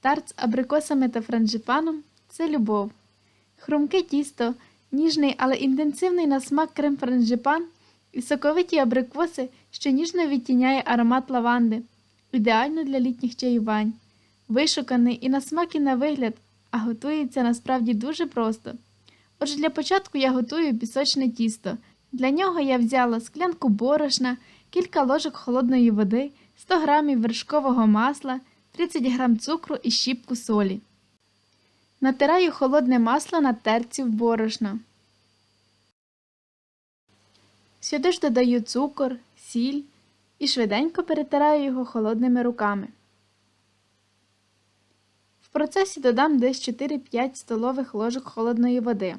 Тарт з абрикосами та франжипаном це любов. Хрумке тісто, ніжний, але інтенсивний на смак крем-франжипан і соковиті абрикоси, що ніжно відтіняє аромат лаванди. Ідеально для літніх чаювань. Вишуканий і на смак, і на вигляд, а готується насправді дуже просто. Отже, для початку я готую пісочне тісто. Для нього я взяла склянку борошна, кілька ложок холодної води, 100 г вершкового масла, 30 г цукру і щіпку солі. Натираю холодне масло на терці в борошно. Сюди ж додаю цукор, сіль і швиденько перетираю його холодними руками. В процесі додам десь 4-5 столових ложок холодної води.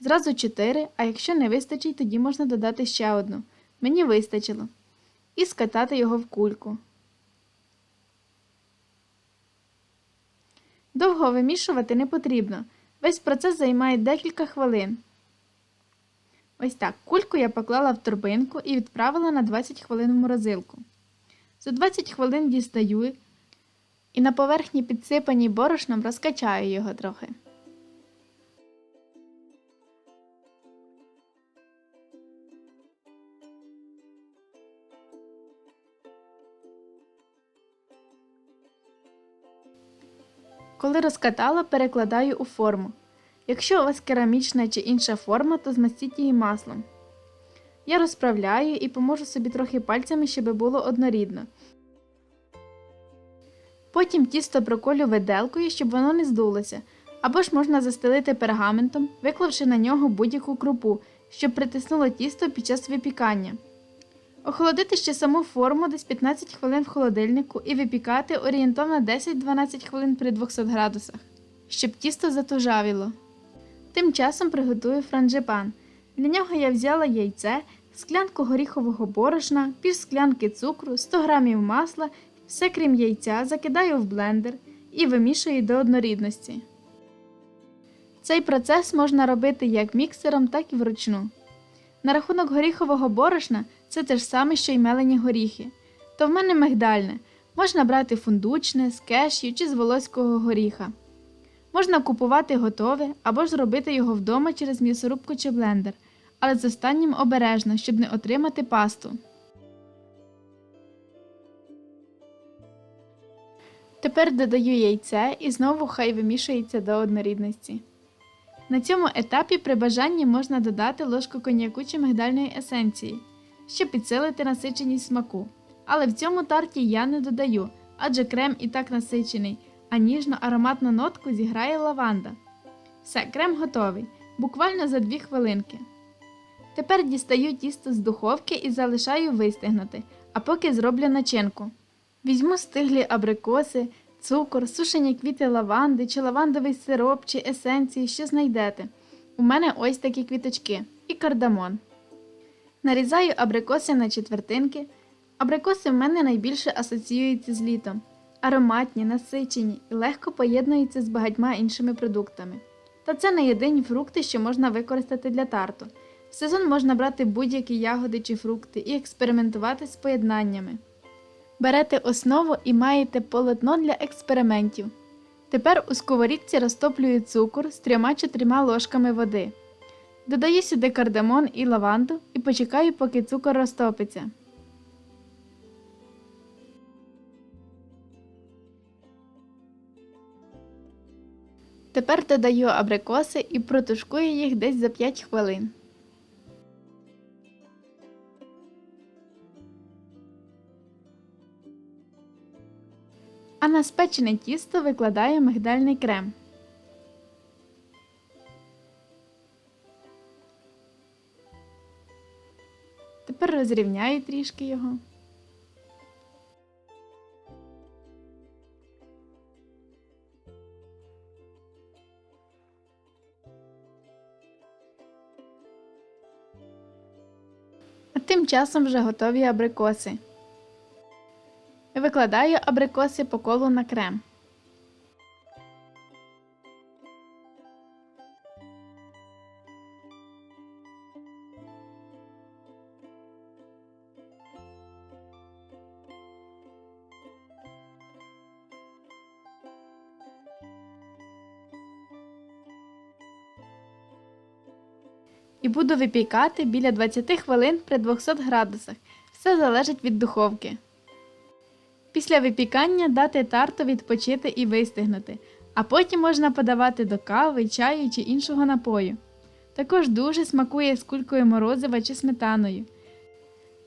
Зразу 4, а якщо не вистачить, тоді можна додати ще одну. Мені вистачило. І скатати його в кульку. Довго вимішувати не потрібно. Весь процес займає декілька хвилин. Ось так. Кульку я поклала в торбинку і відправила на 20 хвилин в морозилку. За 20 хвилин дістаю і на поверхні підсипаній борошном розкачаю його трохи. Коли розкатала, перекладаю у форму. Якщо у вас керамічна чи інша форма, то змастіть її маслом. Я розправляю і поможу собі трохи пальцями, щоб було однорідно. Потім тісто проколю виделкою, щоб воно не здулося, або ж можна застелити пергаментом, виклавши на нього будь-яку крупу, щоб притиснуло тісто під час випікання. Охолодити ще саму форму десь 15 хвилин в холодильнику і випікати орієнтовно 10-12 хвилин при 200 градусах, щоб тісто затужавіло. Тим часом приготую франжипан. Для нього я взяла яйце, склянку горіхового борошна, пів склянки цукру, 100 г масла, все крім яйця, закидаю в блендер і вимішую до однорідності. Цей процес можна робити як міксером, так і вручну. На рахунок горіхового борошна це те ж саме, що й мелені горіхи. То в мене мигдальне. Можна брати фундучне, з кешю чи з волоського горіха. Можна купувати готове або ж зробити його вдома через м'ясорубку чи блендер, але з останнім обережно, щоб не отримати пасту. Тепер додаю яйце і знову хай вимішується до однорідності. На цьому етапі при бажанні можна додати ложку коньяку чи мигдальної есенції, щоб підсилити насиченість смаку. Але в цьому тарті я не додаю, адже крем і так насичений, а ніжно ароматну нотку зіграє лаванда. Все, крем готовий, буквально за 2 хвилинки. Тепер дістаю тісто з духовки і залишаю вистигнути, а поки зроблю начинку. Візьму стиглі абрикоси, цукор, сушені квіти лаванди, чи лавандовий сироп, чи есенції, що знайдете. У мене ось такі квіточки і кардамон. Нарізаю абрикоси на четвертинки. Абрикоси в мене найбільше асоціюються з літом. Ароматні, насичені і легко поєднуються з багатьма іншими продуктами. Та це не єдині фрукти, що можна використати для тарту. В сезон можна брати будь-які ягоди чи фрукти і експериментувати з поєднаннями. Берете основу і маєте полотно для експериментів. Тепер у сковорідці розтоплюю цукор з 3-4 ложками води. Додаю сюди кардамон і лаванду і почекаю, поки цукор розтопиться. Тепер додаю абрикоси і протушкую їх десь за 5 хвилин. А на спечене тісто викладаю мигдальний крем. Тепер розрівняю трішки його. А тим часом вже готові абрикоси. Викладаю абрикоси по колу на крем. І буду випікати біля 20 хвилин при 200 градусах. Все залежить від духовки. Після випікання дати тарту відпочити і вистигнути, а потім можна подавати до кави, чаю чи іншого напою. Також дуже смакує з кулькою морозива чи сметаною.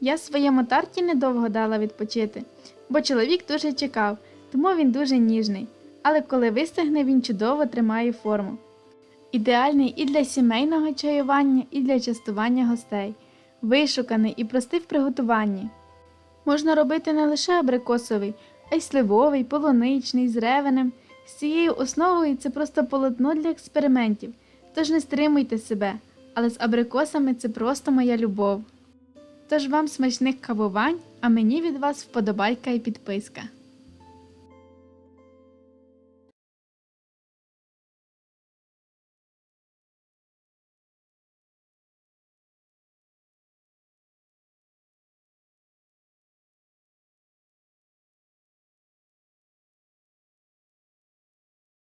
Я своєму тарті недовго дала відпочити, бо чоловік дуже чекав, тому він дуже ніжний, але коли вистигне, він чудово тримає форму. Ідеальний і для сімейного чаювання, і для частування гостей, вишуканий і простий в приготуванні. Можна робити не лише абрикосовий, а й сливовий, полуничний, з ревенем. З цією основою це просто полотно для експериментів, тож не стримуйте себе, але з абрикосами це просто моя любов. Тож вам смачних кавувань, а мені від вас вподобайка і підписка.